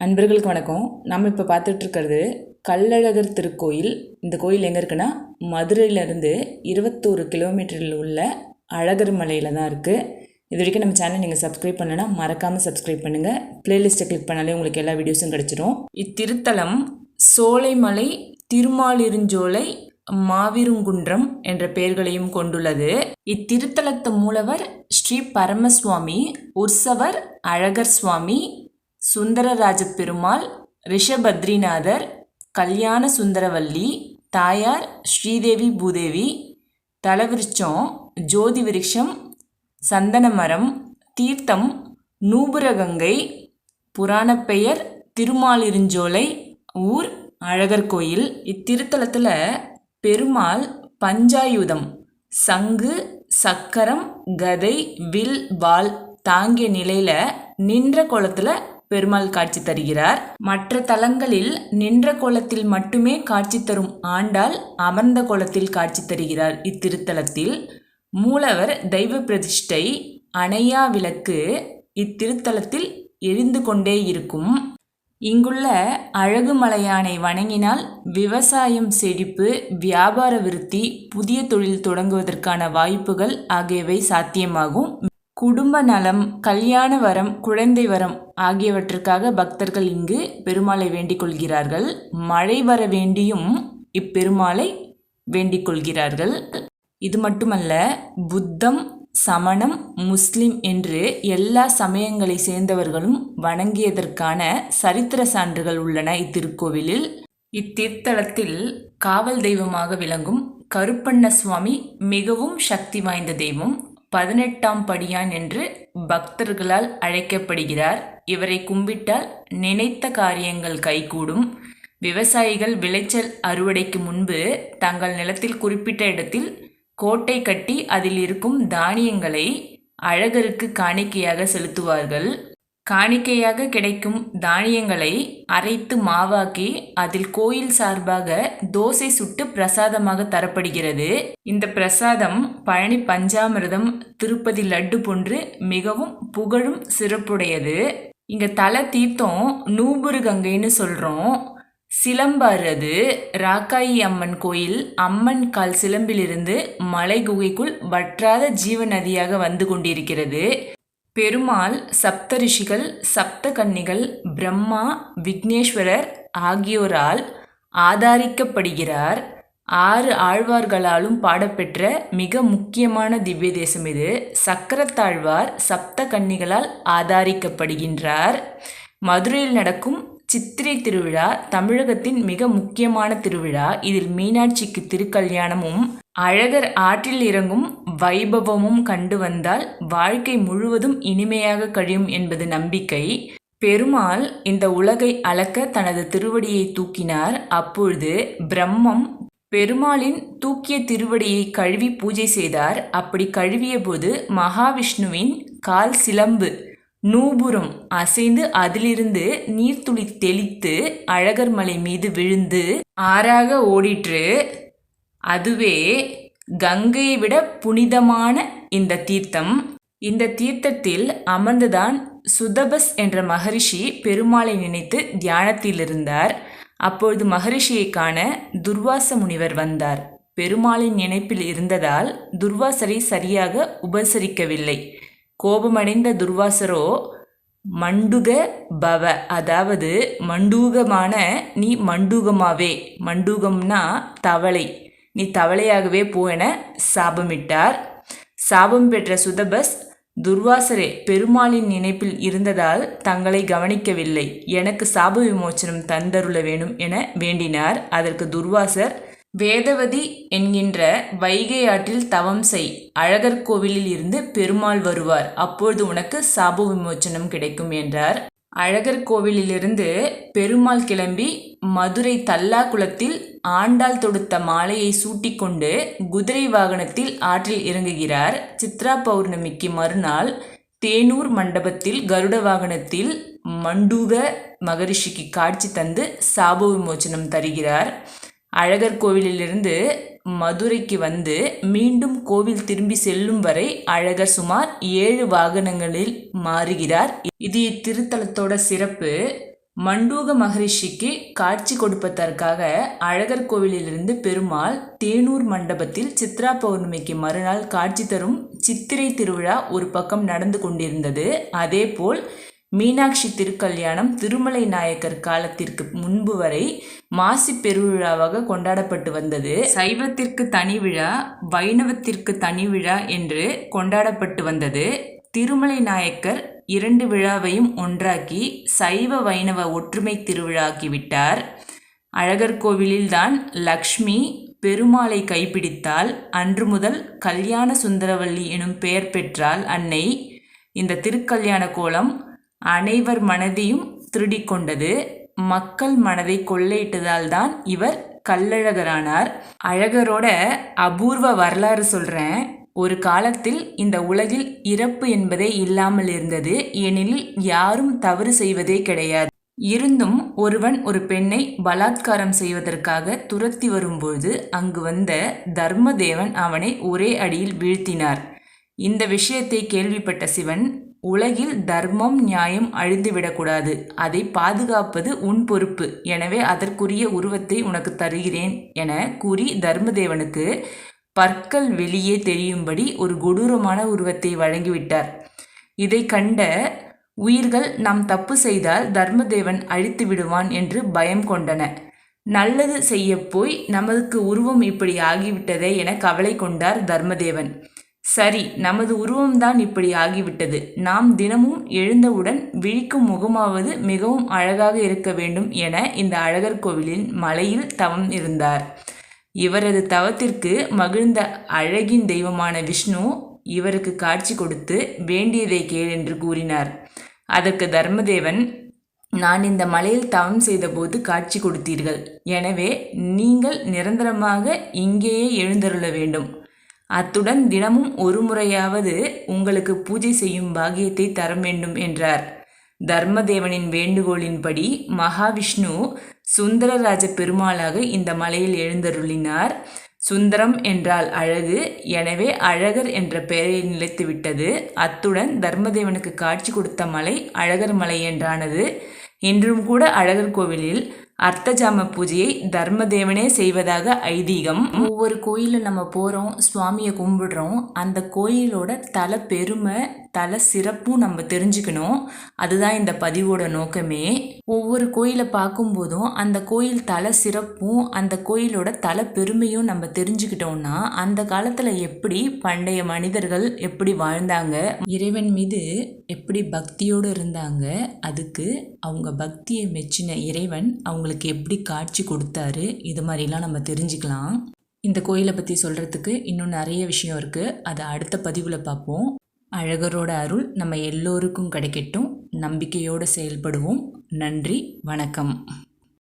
அன்பர்களுக்கு வணக்கம். நம்ம இப்போ பார்த்துட்ருக்கிறது கள்ளழகர் திருக்கோயில். இந்த கோயில் எங்கே இருக்குன்னா மதுரையிலேருந்து இருபத்தோரு கிலோமீட்டரில் உள்ள அழகர் மலையில் தான் இருக்குது இது வரைக்கும் நம்ம சேனல் நீங்கள் சப்ஸ்கிரைப் பண்ணலன்னா மறக்காமல் சப்ஸ்கிரைப் பண்ணுங்கள் ப்ளேலிஸ்ட்டை கிளிக் பண்ணாலே உங்களுக்கு எல்லா வீடியோஸும் கிடச்சிரும். இத்திருத்தலம் சோலைமலை திருமாலிருஞ்சோலை மாவிருங்குன்றம் என்ற பெயர்களையும் கொண்டுள்ளது. இத்திருத்தலத்து மூலவர் ஸ்ரீ பரமசுவாமி உற்சவர் அழகர் சுவாமி சுந்தரராஜ பெருமாள் ரிஷபத்ரிநாதர் கல்யாண சுந்தரவல்லி தாயார் ஸ்ரீதேவி பூதேவி தலவிருச்சம் ஜோதி விருட்சம் சந்தன மரம் தீர்த்தம் நூபுரகங்கை புராணப் பெயர் திருமாலிருஞ்சோலை ஊர் அழகர் கோயில். இத்திருத்தலத்தில் பெருமாள் பஞ்சாயுதம் சங்கு சக்கரம் கதை வில் வால் தாங்கிய நிலையில் நின்ற குளத்தில் பெருமாள் காட்சி தருகிறார். மற்ற தலங்களில் நின்ற கோலத்தில் மட்டுமே காட்சி தரும் ஆண்டாள் அமர்ந்த கோலத்தில் காட்சி தருகிறார் இத்திருத்தலத்தில். மூலவர் தெய்வ பிரதிஷ்டை அணையா விளக்கு இத்திருத்தலத்தில் எரிந்து கொண்டே இருக்கும். இங்குள்ள அழகு மலையானை வணங்கினால் விவசாயம் செழிப்பு வியாபார விருத்தி புதிய தொழில் தொடங்குவதற்கான வாய்ப்புகள் ஆகியவை சாத்தியமாகும். குடும்ப நலம் கல்யாண வரம் குழந்தை வரம் ஆகியவற்றுக்காக பக்தர்கள் இங்கு பெருமாளை வேண்டிக் கொள்கிறார்கள். மழை வர வேண்டியும் இப்பெருமாளை வேண்டிக் கொள்கிறார்கள். இது மட்டுமல்ல புத்தம் சமணம் முஸ்லிம் என்று எல்லா சமயங்களை சேர்ந்தவர்களும் வணங்கியதற்கான சரித்திர சான்றுகள் உள்ளன இத்திருக்கோவிலில். இத்தீர்த்தலத்தில் காவல் தெய்வமாக விளங்கும் கருப்பண்ண சுவாமி மிகவும் சக்தி வாய்ந்த தெய்வம். பதினெட்டாம் படியான் என்று பக்தர்களால் அழைக்கப்படுகிறார். இவரை கும்பிட்டால் நினைத்த காரியங்கள் கைகூடும். விவசாயிகள் விளைச்சல் அறுவடைக்கு முன்பு தங்கள் நிலத்தில் குறிப்பிட்ட இடத்தில் கோட்டை கட்டி அதில் இருக்கும் தானியங்களை அழகருக்கு காணிக்கையாக செலுத்துவார்கள். காணிக்கையாக கிடைக்கும் தானியங்களை அரைத்து மாவாக்கி அதில் கோயில் சார்பாக தோசை சுட்டு பிரசாதமாக தரப்படுகிறது. இந்த பிரசாதம் பழனி பஞ்சாமிரதம் திருப்பதி லட்டு போன்று மிகவும் புகழும் சிறப்புடையது. இங்க தலை தீர்த்தம் நூபுரு கங்கைன்னு சொல்றோம். சிலம்பாறு அது. ராக்காயி அம்மன் கோயில் அம்மன் கால் சிலம்பிலிருந்து மலை குகைக்குள் வற்றாத ஜீவ நதியாக வந்து கொண்டிருக்கிறது. பெருமாள் சப்த ரிஷிகள் பிரம்மா விக்னேஸ்வரர் ஆகியோரால் ஆதாரிக்கப்படுகிறார். ஆறு ஆழ்வார்களாலும் பாடப்பெற்ற மிக முக்கியமான திவ்ய தேசம் இது. சக்கரத்தாழ்வார் சப்த கன்னிகளால் ஆதாரிக்கப்படுகின்றார். மதுரையில் நடக்கும் சித்திரை திருவிழா தமிழகத்தின் மிக முக்கியமான திருவிழா. இதில் மீனாட்சிக்கு திருக்கல்யாணமும் அழகர் ஆற்றில் இறங்கும் வைபவமும் கண்டு வந்தால் வாழ்க்கை முழுவதும் இனிமையாக கழியும் என்பது நம்பிக்கை. பெருமாள் இந்த உலகை அளக்க தனது திருவடியை தூக்கினார். அப்பொழுது பிரம்மம் பெருமாளின் தூக்கிய திருவடியை கழுவி பூஜை செய்தார். அப்படி கழுவிய போது மகாவிஷ்ணுவின் கால் சிலம்பு நூபுரம் அசைந்து அதிலிருந்து நீர்த்துளி தெளித்து அழகர் மலை மீது விழுந்து ஆறாக ஓடிற்று. அதுவே கங்கையை விட புனிதமான இந்த தீர்த்தம். இந்த தீர்த்தத்தில் அமர்ந்துதான் சுதபஸ் என்ற மகரிஷி பெருமாளை நினைத்து தியானத்தில் இருந்தார். அப்பொழுது மகரிஷியை காண துர்வாச முனிவர் வந்தார். பெருமாளின் நினைப்பில் இருந்ததால் துர்வாசரை சரியாக உபசரிக்கவில்லை. கோபமடைந்த துர்வாசரோ மண்டுக பவ. அதாவது மண்டூகமான நீ மண்டூகமாவே. மண்டூகம்னா தவளை. நீ தவளையாகவே போ என சாபமிட்டார். சாபம் பெற்ற சுதபஸ் துர்வாசரே பெருமாளின் நினைப்பில் இருந்ததால் தங்களை கவனிக்கவில்லை. எனக்கு சாப விமோச்சனம் தந்தருள வேணும் என வேண்டினார். அதற்கு துர்வாசர் வேதவதி என்கின்ற வைகை ஆற்றில் தவம் செய். அழகர் கோவிலில் இருந்து பெருமாள் வருவார். அப்பொழுது உனக்கு சாப விமோச்சனம் கிடைக்கும் என்றார். அழகர் கோவிலிலிருந்து பெருமாள் கிளம்பி மதுரை தல்லா குளத்தில் ஆண்டாள் தொடுத்த மாலையை சூட்டிக்கொண்டு குதிரை வாகனத்தில் ஆற்றில் இறங்குகிறார். சித்ரா பௌர்ணமிக்கு மறுநாள் தேனூர் மண்டபத்தில் கருட வாகனத்தில் மண்டூக மகரிஷிக்கு காட்சி தந்து சாப விமோச்சனம் தருகிறார். அழகர் கோவிலிலிருந்து மதுரைக்கு வந்து மீண்டும் கோவில் திரும்பி செல்லும் வரை அழகர் சுமார் ஏழு வாகனங்களில் மாறுகிறார். இது இத்திருத்தலத்தோட சிறப்பு. மண்டூக மகரிஷிக்கு காட்சி கொடுப்பதற்காக அழகர் கோவிலிலிருந்து பெருமாள் தேனூர் மண்டபத்தில் சித்ரா பௌர்ணமிக்கு மறுநாள் காட்சி தரும் சித்திரை திருவிழா ஒரு பக்கம் நடந்து கொண்டிருந்தது. அதேபோல் மீனாட்சி திருக்கல்யாணம் திருமலை நாயக்கர் காலத்திற்கு முன்பு வரை மாசி பெருவிழாவாக கொண்டாடப்பட்டு வந்தது. சைவத்திற்கு தனி விழா வைணவத்திற்கு தனி விழா என்று கொண்டாடப்பட்டு வந்தது. திருமலை நாயக்கர் இரண்டு விழாவையும் ஒன்றாக்கி சைவ வைணவ ஒற்றுமை திருவிழாக்கிவிட்டார். அழகர் கோவிலில்தான் லக்ஷ்மி பெருமாளை கைப்பிடித்தால் அன்று முதல் கல்யாண சுந்தரவல்லி எனும் பெயர் பெற்றால் அன்னை. இந்த திருக்கல்யாண கோலம் அனைவர் மனதையும் திருடிக்கொண்டது. மக்கள் மனதை கொள்ளையிட்டதால் தான் இவர் கல்லழகரானார் அழகரோட அபூர்வ வரலாறு சொல்கிறேன் ஒரு காலத்தில் இந்த உலகில் இறப்பு என்பதே இல்லாமல் இருந்தது. ஏனெனில் யாரும் தவறு செய்வதே கிடையாது. இருந்தும் ஒருவன் ஒரு பெண்ணை பலாத்காரம் செய்வதற்காக துரத்தி வரும்போது அங்கு வந்த தர்மதேவன் அவனை ஒரே அடியில் வீழ்த்தினார். இந்த விஷயத்தை கேள்விப்பட்ட சிவன் உலகில் தர்மம் நியாயம் அழிந்துவிடக்கூடாது. அதை பாதுகாப்பது உன் பொறுப்பு. எனவே அதற்குரிய உருவத்தை உனக்கு தருகிறேன் என கூறி தர்மதேவனுக்கு பற்கள் வெளியே தெரியும்படி ஒரு கொடூரமான உருவத்தை வழங்கிவிட்டார். இதை கண்ட உயிர்கள் நாம் தப்பு செய்தால் தர்மதேவன் அழித்து விடுவான் என்று பயம் கொண்டன. நல்லது செய்ய போய் நமக்கு உருவம் இப்படி ஆகிவிட்டதே என கவலை கொண்டார் தர்மதேவன். சரி நமது உருவம்தான் இப்படி ஆகிவிட்டது. நாம் தினமும் எழுந்தவுடன் விழிக்கும் முகமாவது மிகவும் அழகாக இருக்க வேண்டும் என இந்த அழகர் கோவிலின் மலையில் தவம் இருந்தார். இவரது தவத்திற்கு மகிழ்ந்த அழகின் தெய்வமான விஷ்ணு இவருக்கு காட்சி கொடுத்து வேண்டியதை கேள் என்று கூறினார். அதற்கு தர்மதேவன் நான் இந்த மலையில் தவம் செய்தபோது காட்சி கொடுத்தீர்கள். எனவே நீங்கள் நிரந்தரமாக இங்கேயே எழுந்தருள வேண்டும். அத்துடன் தினமும் ஒரு முறையாவது உங்களுக்கு பூஜை செய்யும் பாகியத்தை தர வேண்டும் என்றார். தர்மதேவனின் வேண்டுகோளின்படி மகாவிஷ்ணு சுந்தரராஜ பெருமாளாக இந்த மலையில் எழுந்தருளினார். சுந்தரம் என்றால் அழகு எனவே அழகர் என்ற பெயரை நிலைத்துவிட்டது அத்துடன் தர்மதேவனுக்கு காட்சி கொடுத்த மலை அழகர் மலை என்றானது. இன்றும் கூட அழகர் கோவிலில் அர்த்தஜாம பூஜையை தர்மதேவனே செய்வதாக ஐதீகம். ஒவ்வொரு கோயிலில் நம்ம போகிறோம் சுவாமியை கும்பிடுறோம் அந்த கோயிலோட தல பெருமை தல சிறப்பும் நம்ம தெரிஞ்சுக்கணும். அதுதான் இந்த பதிவோட நோக்கமே. ஒவ்வொரு கோயிலை பார்க்கும்போதும் அந்த கோயில் தல சிறப்பும் அந்த கோயிலோட தல பெருமையும் நம்ம தெரிஞ்சுக்கிட்டோம்னா அந்த காலத்தில் எப்படி பண்டைய மனிதர்கள் எப்படி வாழ்ந்தாங்க இறைவன் மீது எப்படி பக்தியோடு இருந்தாங்க அதுக்கு அவங்க பக்தியை மெச்சின இறைவன் அவங்க அவங்களுக்கு எப்படி காட்சி கொடுத்தாரு இது மாதிரிலாம் நம்ம தெரிஞ்சுக்கலாம். இந்த கோயிலை பற்றி சொல்கிறதுக்கு இன்னும் நிறைய விஷயம் இருக்குது அதை அடுத்த பதிவில் பார்ப்போம். அழகரோட அருள் நம்ம எல்லோருக்கும் கிடைக்கட்டும். நம்பிக்கையோடு செயல்படுவோம். நன்றி வணக்கம்.